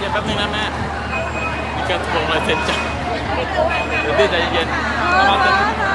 เย็นแป๊บนึงนะแม่มีการลงลายเซ็นจ้ะเดี๋ยวพี่ใจเย็นๆระวัง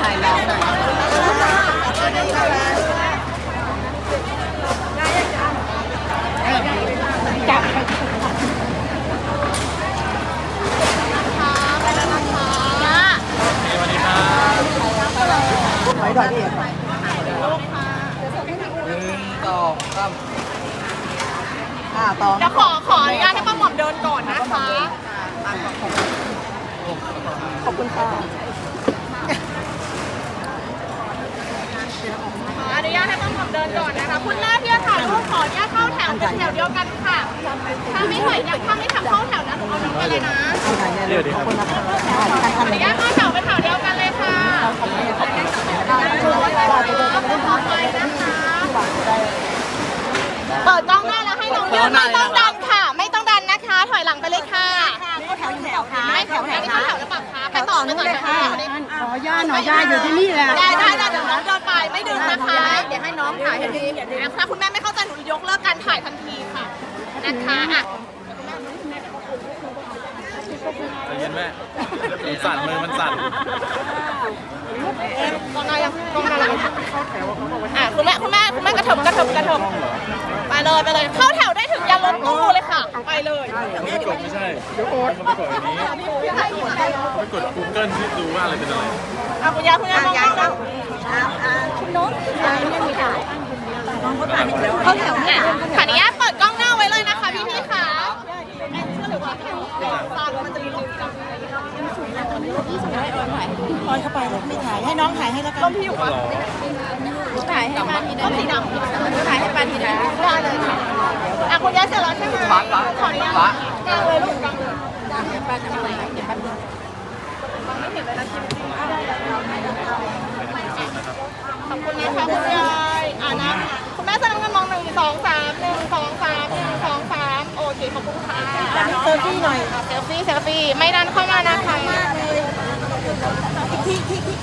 ถ่ายน้องหน่อยจับค่ะไปแล้วนะคะย่าสวัสดีครับถอยถอยดิหนึ่งสองสามอ่าต่อเดี๋ยวขอขออนุญาตให้ป้าหม่อมเดินก่อนนะคะ ขอบคุณค่ะ ออนุญาตให้ป้าหม่อมเดินก่อนนะคะ คุณแม่ที่จะถ่ายรูปขออนุญาตเข้าแถวเป็นแถวเดียวกันค่ะ ถ้าไม่ไหวเนี่ยถ้าไม่ทำเข้าแถวนะหนูเอาน้องไปเลยนะเดี๋ยวดีครับขออนุญาตเข้าแถวเป็นแถวเดียวกันเลยค่ะเปิดกล้องหน้าแล้วให้น้องยืนไม่ต้องดันค่ะ ไม่ต้องดันนะคะ ถอยหลังไปเลยค่ะแถวแถวค่ะไม่แถวไหนเข้าแถวหรือเปล่าคะไปต่อไปต่อเลยค่ะข อย่าหน่อยย่าอยู่ที่นี่แหละได้ได้ได้เดี๋ยวน้องเดินไปไม่ดึงนะคะ เดี๋ยวให้น้องถ่ายทันทีถ้าคุณแม่ไม่เข้าใจหนูยกเลิกการถ่ายทันทีค่ะนะคะอะใจเย็นแม่มันสั่นมือมันสั่นกองนายยังกองนายยังอะคุณแม่คุณแม่คุณแม่กระเถิบกระเถิบกระเถิบไปเลยไปเลยเข้าแถวได้ถึง ยันรถตู้เลยค่ะ ไปเลยเขาไม่กดไม่ใช่เขาไม่กดอันนี้เขาไม่กด Google ที่ดูว่าอะไรเป็นอะไรอะคุณยายคุณยายมองกล้องนะเขาแถวเนี่ยอะขออนุญาตเปิดกล้องหน้าไว้เลยนะคะพี่พี่ๆค่ะมันจะมีลมปล่อยเข้าไปไม่ถ่ายให้น้องถ่ายให้แล้วกันลมที่อยู่วะ ถ่ายให้ปาทีนะสีดำถ่ายให้ปาทีนะได้เลยค่ะอะคุณยายเสร็จแล้วใช่ไหมขออนุญาตกลางเลยลูกกลางเดี๋ยวปาจะมาเดี๋ปาดูไม่เห็นเลยนะจริงได้ขอบคุณนะคะคุณยายอ่านะคุณแม่จะนั่งกันมองหนึ่งสองสามหนึ่งสองสามหนึ่งสองสามโอเคขอบคุณค่ะเซลฟี่หน่อยเซลฟี่เซลฟี่ไม่ดันเข้ามานะคะมากเลยที่ที่ที่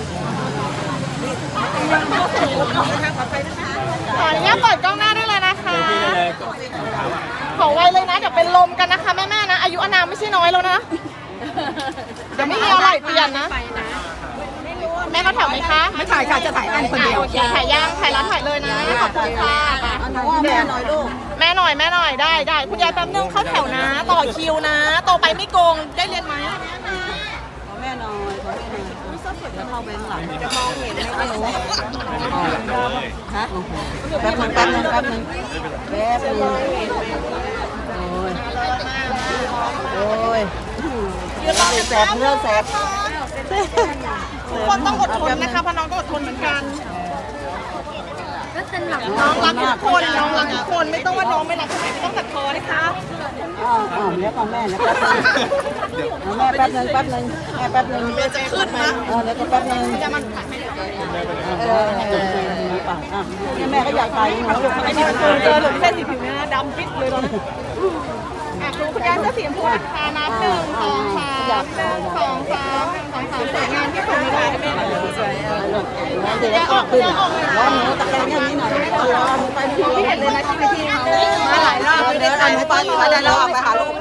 ขออนุญาตเปิดกล้องหน้าได้เลยนะคะ ขอไวเลยนะเดี๋ยวเป็นลมกันนะคะแม่ๆนะ อายุอานามไม่ใช่น้อยแล้วนะเดี๋ยวไม่มีอะไรเปลี่ยนนะ แม่เขาแถวไหมคะไม่ถ่ายค่ะจะถ่ายอันคนเดียวโอเคถ่ายย่างถ่ายร้านถ่ายเลยนะขอบคุณค่ะแม่หน่อยลูกแม่หน่อยแม่หน่อยได้ได้คุณยายแป๊บนึงเข้าแถวนะ ต่อคิวนะต่อไปไม่โกงได้เรียนไหมขอแม่น่อยขอแม่น่อยเดี๋ยวเข้าไปข้างหลังจะมองเห็นไม่รู้ฮะแป๊บนึงแป๊บนึงแป๊บนึงแป๊บนึงโอ้ยโอ้ยยืนรอแสบเนื้อแสบทุกคนต้องอดทนนะคะพาน้องก็อดทนเหมือนกัน็เป็นแบบน้องรักทุกคนน้องรักทุกคนไม่ต้องว่าน้องไม่รักใครไม่ต้องตัดคอนะคะอ้าวอ้าวเดี๋ยวก่อนแม่เดี๋ยวแป๊บนึงแม่แป๊บนึงแป๊บนึงแม่แป๊บนึงเดี๋ยวจะขึ้นนะเออเดี๋ยวก็แป๊บนึงจะมันถ่ายให้เออเออป่ะอะแม่ก็อยากถ่ายหนูลูกไอ้นี่มันเจอหลุมเส้นสีผิวเนี่ยนะดำปิดเลยตอนนั้น ครูคุณยายเสื้อสีชมพูนะคะนับหนึ่งสองสามหนึ่งสองสามสองสามสวยงามที่สุดในโลกแม่เดี๋ยวออกขึ้นร้อนหนูตะแคงอย่างนี้หน่อยร้อนหนูไปที่เห็นเลยนะที่วิธีมาหลายรอบเดี๋ยวหนูไปหนูไปเดี๋ยวเรออกไปหาลูก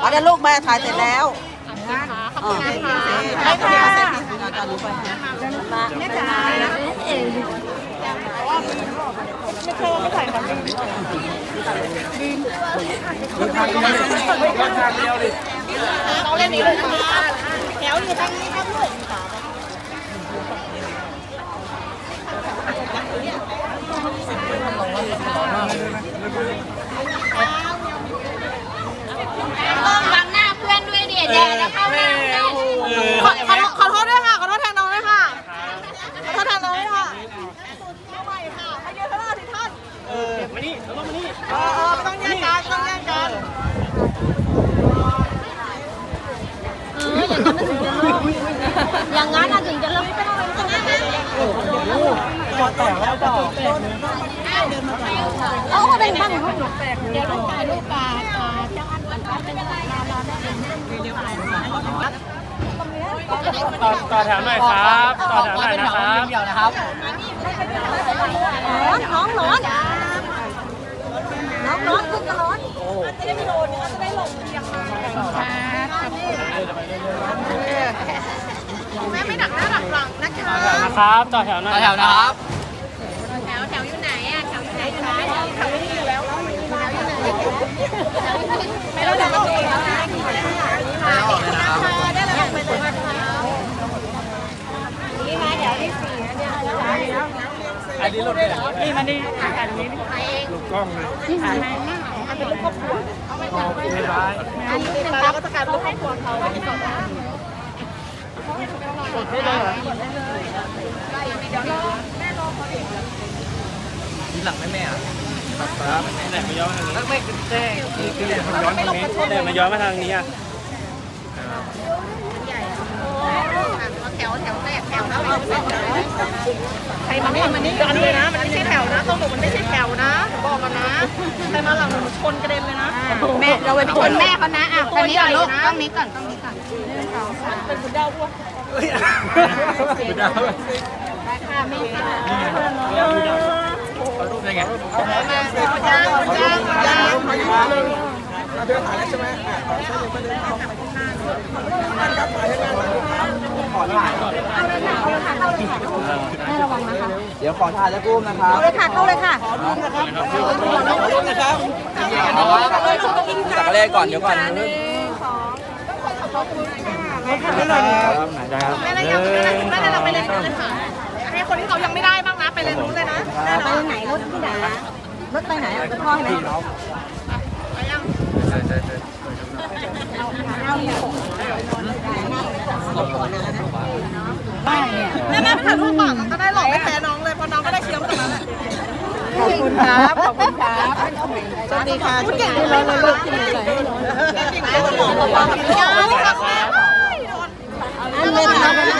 เอาเดี๋ยวลูกแม่ถ่ายเสร็จแล้วขอบคุณนะคะไปไปค่ะค่ะแม่จ๋าเอ๋ไม่โชว์ไม่ถ่ายครับ ต้องเล่นนี้เลยนะคะแถวอยู่ทางนี้ครับลูกต้องบังหน้าเพื่อนด้วยเดี๋ยวจะเข้าหน้าเพื่อน ขอขอขอโทษด้วยค่ะขอโทษแทนน้องด้วยค่ะขอโทษแทนน้องด้วยค่ะเข้าใหม่ค่ะให้เยอะเท่าไหร่สิท่าน เออมานี่เราต้องมานี่ เออเออไม่ต้องแย่งกันไม่ต้องแย่งกัน อย่างนั้นอะถึงจะเลิกไม่ต้องเป็นหน้านะเอาก็เป็นบ้างเดี๋ยวต้องถ่ายรูปกับเจ้าอันก่อนเป็นอะไรรอรอได้ต่อต่อแถวหน่อยครับต่อแถวหน่อยนะครับร้อนร้อนร้อนร้อนร้อนคือร้อนแม่ไม่หนักหน้า หนักหลังนะคะนะครับต่อแถวหน่อยแถวนะครับ แถวแถวอยู่ไหนอะแถวอยู่ไหนอยู่ไหนแถวนี้อยู่แล้วไม่ต้องเดินมาดูแล้วนะได้เลยไปเลยนะคะนี่มาเดี๋ยวที่สี่นะเนี่ยอันนี้รถเลยนี่มันนี่ถ่ายตรงนี้ลูกกล้องเลยมันเป็นรูปครอบครัวบ๊ายบายอันนี้เป็นตาก็จะกลายเป็นรูปครอบครัวเขาอั นนี้สองนะทีหลังแม่แม่ครับแต่มาย้อนมาทางนี้ไม่แจ้คือคือย้อนทางนี้แต่มาย้อนมาทางนี้อะ แถวแถวแรกแถวแล้วใครมาไม่มันนี่ย้อนเลยนะ มันไม่ใช่แถวนะต้องบอกมันไม่ใช่แถวนะ บอกกันนะ ใครมาหลังหนูชนกระเด็นเลยนะ แม่เราไปชนแม่เขานะอะตรงนี้ก่อนลูกตรงนี้ก่อนตรงนี้ก่อนเป็นคุณดาวพวกคุณดาวรูปไเด้ไงย่างย่างย่างเดี๋ยวขอถ่ายแล้วกุ้มนะครับเลยค่ะเข้าเลยค่ะจากเลขก่อนเดี๋ยวก่อนได้ครับแม่ได้ยังแม่ได้แม่ได้เราไปเลยนู้นเลยค่ะให้คนที่เขายังไม่ได้บ้างนะไปเลยนู้นเลยนะได้ไปเนาะไหนรถที่ไหนรถไปไหนอะรถพ่อไหมไป ยังแม่แม่ไปถ่ายรูปก่อนก็ได้หรอกไม่แพ้น้องเลยเพราะน้องก็ได้เชียร์มาจากนั้นแหละขอบคุณครับ ขอบคุณครับสวัสดีค่ะพูดเก่งเลยเลยลูกเก่งเลยเก่งเลยบอกว่ายังไม่ทำแม่อันไม่ทำนะ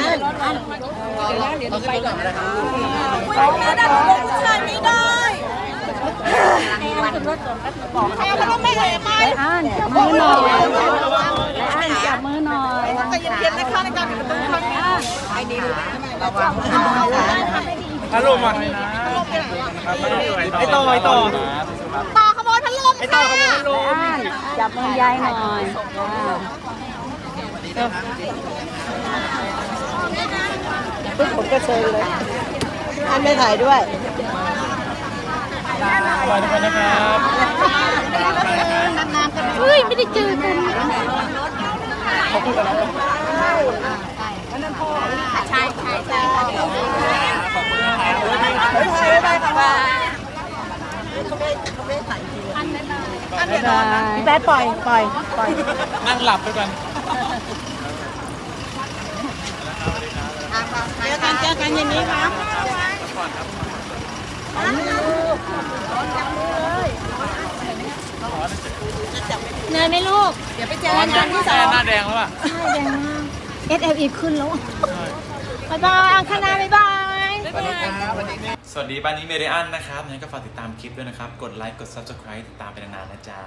ผู้ชายไม่ได้ ใครเอาพัดลมไม่เลยไหมอ่านจับมือหน่อยอ่านจับมือหน่อยใจเย็นๆนะคะในการปิดประตูครั้งนี้ไอ้ดีระวังพัดลมอะไอต่อไอต่อต่อขโมยพัดลมไอต่อขโมยพัดลมจับมือยายหน่อยปุ๊บผมก็เชิญเลยอันไม่ถ่ายด้วย สวัสดีนะครับเฮ้ยไม่ได้เจอกันขอบคุณกันแล้วใช่ใช่ใช่ขอบคุณนะครับถ่ายได้ค่ะว่าพี่แป๊ดปล่อยปล่อยปล่อยนั่งหลับไปก่อนเจอกันเจอกันเย็นนี้ครับ เหนื่อยไหมลูก เดี๋ยวไปเจอกันที่สองหน้าแดงแล้วป่ะแดงมาก SLE ขึ้นแล้วบายบายอังคณาบายบายสวัสดีบ้านนี้เมเดียนนะครับงั้นก็ฝากติดตามคลิปด้วยนะครับ กดไลค์ กด Subscribe ติดตามไปนานๆนะจ๊ะ